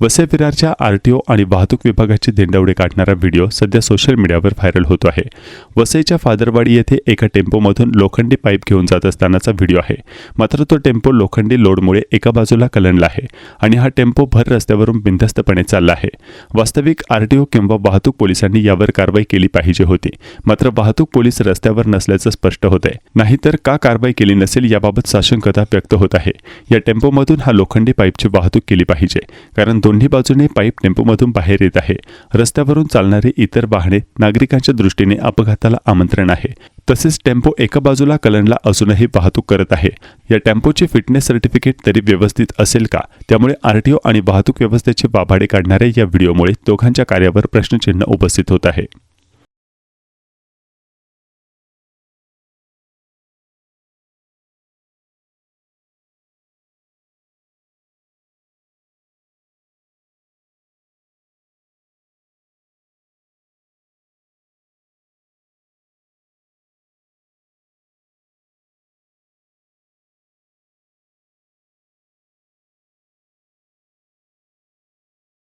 वसे विरारच्या आरटीओ आणि वाहतूक विभागाचे दिंडवडे काढणारा व्हिडिओ सध्या सोशल मीडियावर व्हायरल होतो आहे. वसईच्या फादरवाडी येथे एका टेम्पोमधून लोखंडी पाईप घेऊन जात असतानाचा व्हिडिओ आहे. मात्र तो टेम्पो लोखंडी लोडमुळे एका बाजूला कलंडला आहे आणि हा टेम्पो भर रस्त्यावरून बिंधस्तपणे चालला आहे. वास्तविक आरटीओ किंवा वाहतूक पोलिसांनी यावर कारवाई केली पाहिजे होती. मात्र वाहतूक पोलीस रस्त्यावर नसल्याचं स्पष्ट होत आहे. नाहीतर का कारवाई केली नसेल याबाबत साशंकता व्यक्त होत आहे. या टेम्पोमधून हा लोखंडी पाईपची वाहतूक केली पाहिजे. कारण दोन्ही बाजूने पाईप टेम्पोमधून बाहेर येत आहे. रस्त्यावरून चालणारी इतर वाहने नागरिकांच्या दृष्टीने अपघाताला आमंत्रण आहे. तसेच टेम्पो एका बाजूला कलनला अजूनही वाहतूक करत आहे. या टेम्पोची फिटनेस सर्टिफिकेट तरी व्यवस्थित असेल का? त्यामुळे आरटीओ आणि वाहतूक व्यवस्थेचे बाभाडे काढणाऱ्या या व्हिडिओमुळे दोघांच्या कार्यावर प्रश्नचिन्ह उपस्थित होत आहे.